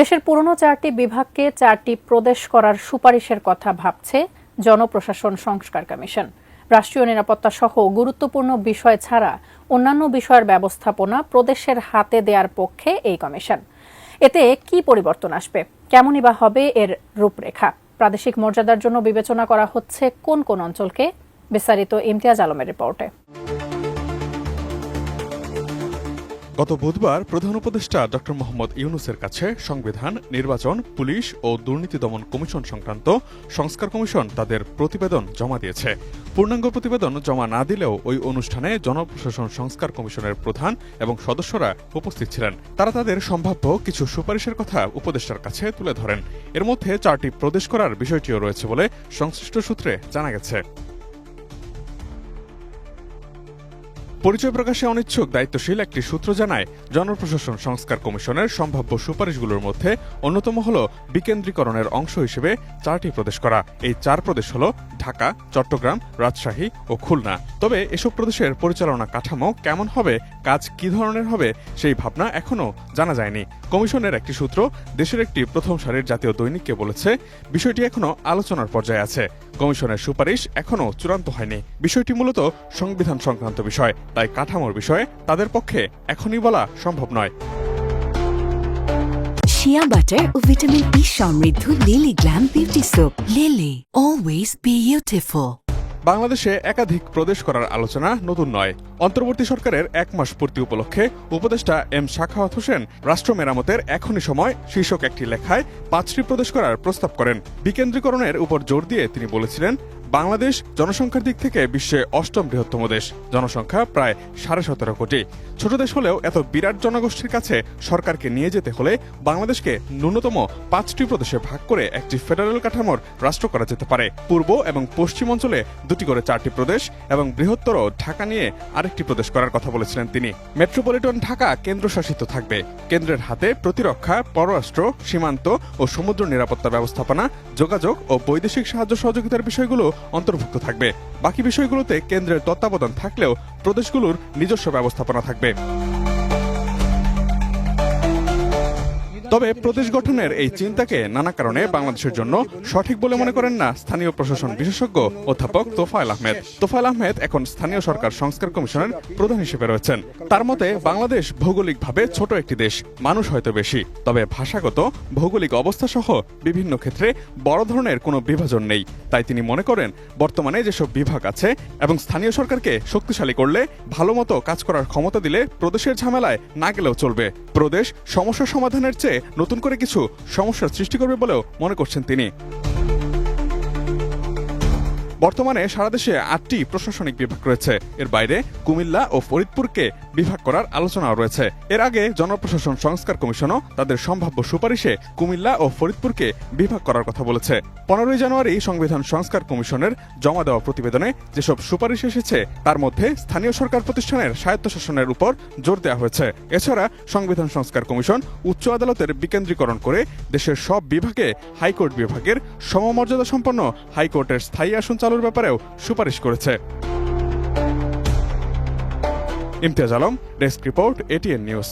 দেশের পুরনো চারটি বিভাগকে চারটি প্রদেশ করার সুপারিশের কথা ভাবছে জনপ্রশাসন সংস্কার কমিশন। রাষ্ট্রীয় নিরাপত্তা সহ গুরুত্বপূর্ণ বিষয় ছাড়া অন্যান্য বিষয়ের ব্যবস্থাপনা প্রদেশের হাতে দেওয়ার পক্ষে এই কমিশন। এতে কি পরিবর্তন আসবে? কেমনই বা হবে এর রূপরেখা? প্রাদেশিক মর্যাদার জন্য বিবেচনা করা হচ্ছে কোন কোন অঞ্চলকে? বিস্তারিত ইমতিয়াজ আলমের রিপোর্টে। গত বুধবার প্রধান উপদেষ্টা ড মোহাম্মদ ইউনুসের কাছে সংবিধান, নির্বাচন, পুলিশ ও দুর্নীতি দমন কমিশন সংক্রান্ত সংস্কার কমিশন তাদের প্রতিবেদন জমা দিয়েছে। পূর্ণাঙ্গ প্রতিবেদন জমা না দিলেও ওই অনুষ্ঠানে জনপ্রশাসন সংস্কার কমিশনের প্রধান এবং সদস্যরা উপস্থিত ছিলেন। তারা তাদের সম্ভাব্য কিছু সুপারিশের কথা উপদেষ্টার কাছে তুলে ধরেন। এর মধ্যে চারটি প্রদেশ করার বিষয়টিও রয়েছে বলে সংশ্লিষ্ট সূত্রে জানা গেছে। পরিচয় প্রকাশে অনিচ্ছুক, দায়িত্বশীল একটি সূত্র জানায়, জনপ্রশাসন সংস্কার কমিশনের সম্ভাব্য সুপারিশগুলোর মধ্যে অন্যতম হল বিকেন্দ্রীকরণের অংশ হিসেবে চারটি প্রদেশ করা। এই চার প্রদেশ হল ঢাকা, চট্টগ্রাম, রাজশাহী ও খুলনা। তবে এসব প্রদেশের পরিচালনা কাঠামো কেমন হবে, কাজ কি ধরনের হবে, সেই ভাবনা এখনও জানা যায়নি। কমিশনের একটি সূত্র দেশের একটি প্রথম সারির জাতীয় দৈনিককে বলেছে, বিষয়টি এখনও আলোচনার পর্যায়ে আছে। কমিশনের সুপারিশ এখনও চূড়ান্ত হয়নি। বিষয়টি মূলত সংবিধান সংক্রান্ত বিষয়, তাই কাঠামোর বিষয়ে তাদের পক্ষে এখনই বলা সম্ভব নয়। শিয়া বাটার ও ভিটামিন ই সমৃদ্ধ Lily glam beauty soap Lily always beautiful বাংলাদেশে একাধিক প্রদেশ করার আলোচনা নতুন নয়। অন্তর্বর্তী সরকারের এক মাস পূর্তি উপলক্ষে উপদেষ্টা এম শাখাওয়াত হোসেন রাষ্ট্র মেরামতের এখনই সময় শীর্ষক একটি লেখায় পাঁচটি প্রদেশ করার প্রস্তাব করেন। বিকেন্দ্রীকরণের উপর জোর দিয়ে তিনি বলেছিলেন বাংলাদেশ জনসংখ্যার দিক থেকে বিশ্বে অষ্টম বৃহত্তম দেশ। জনসংখ্যা প্রায় সাড়ে সতেরো কোটি। ছোট দেশ হলেও এত বিরাট জনগোষ্ঠীর কাছে সরকারকে নিয়ে যেতে হলে বাংলাদেশকে ন্যূনতম পাঁচটি প্রদেশে ভাগ করে একটি ফেডারেল কাঠামোর রাষ্ট্র করা যেতে পারে। পূর্ব এবং পশ্চিম অঞ্চলে দুটি করে চারটি প্রদেশ এবং বৃহত্তর ঢাকা নিয়ে আরেকটি প্রদেশ করার কথা বলেছিলেন তিনি। মেট্রোপলিটন ঢাকা কেন্দ্রশাসিত থাকবে। কেন্দ্রের হাতে প্রতিরক্ষা, পররাষ্ট্র, সীমান্ত ও সমুদ্র নিরাপত্তা ব্যবস্থাপনা, যোগাযোগ ও বৈদেশিক সাহায্য সহযোগিতার বিষয়গুলো অন্তর্ভুক্ত থাকবে। বাকি বিষয়গুলোতে কেন্দ্রের তত্ত্বাবধান থাকলেও প্রদেশগুলোর নিজস্ব ব্যবস্থাপনা থাকবে। তবে প্রদেশ গঠনের এই চিন্তাকে নানা কারণে বাংলাদেশের জন্য সঠিক বলে মনে করেন না স্থানীয় প্রশাসন বিশেষজ্ঞ অধ্যাপক তোফায়েল আহমেদ। তোফায়েল আহমেদ এখন স্থানীয় সরকার সংস্কার কমিশনের প্রধান হিসেবে রয়েছেন। তার মতে, বাংলাদেশ ভৌগোলিকভাবে ছোট একটি দেশ, মানুষ হয়তো বেশি। তবে ভাষাগত, ভৌগোলিক অবস্থা সহ বিভিন্ন ক্ষেত্রে বড় ধরনের কোনো বিভাজন নেই। তাই তিনি মনে করেন, বর্তমানে যেসব বিভাগ আছে এবং স্থানীয় সরকারকে শক্তিশালী করলে ভালো মতো কাজ করার ক্ষমতা দিলে প্রদেশের ঝামেলায় না গেলেও চলবে। প্রদেশ সমস্যা সমাধানের চেয়ে নতুন করে কিছু সমস্যার সৃষ্টি করবে বলেও মনে করছেন তিনি। বর্তমানে সারা দেশে আটটি প্রশাসনিক বিভাগ রয়েছে। এর বাইরে কুমিল্লা ও ফরিদপুরকে বিভাগ করার আলোচনাও রয়েছে। এর আগে জনপ্রশাসন সংস্কার কমিশনও তাদের সম্ভাব্য সুপারিশে কুমিল্লা ও ফরিদপুরকে বিভাগ করার কথা বলেছে। পনেরোই জানুয়ারি সংবিধান সংস্কার কমিশনের জমা দেওয়া প্রতিবেদনে যেসব সুপারিশ এসেছে, তার মধ্যে স্থানীয় সরকার প্রতিষ্ঠানের স্বায়ত্তশাসনের উপর জোর দেওয়া হয়েছে। এছাড়া সংবিধান সংস্কার কমিশন উচ্চ আদালতের বিকেন্দ্রীকরণ করে দেশের সব বিভাগে হাইকোর্ট বিভাগের সমমর্যাদা সম্পন্ন হাইকোর্টের স্থায়ী আসন চালুর ব্যাপারেও সুপারিশ করেছে। Imtiaz Alam desk report ATN news.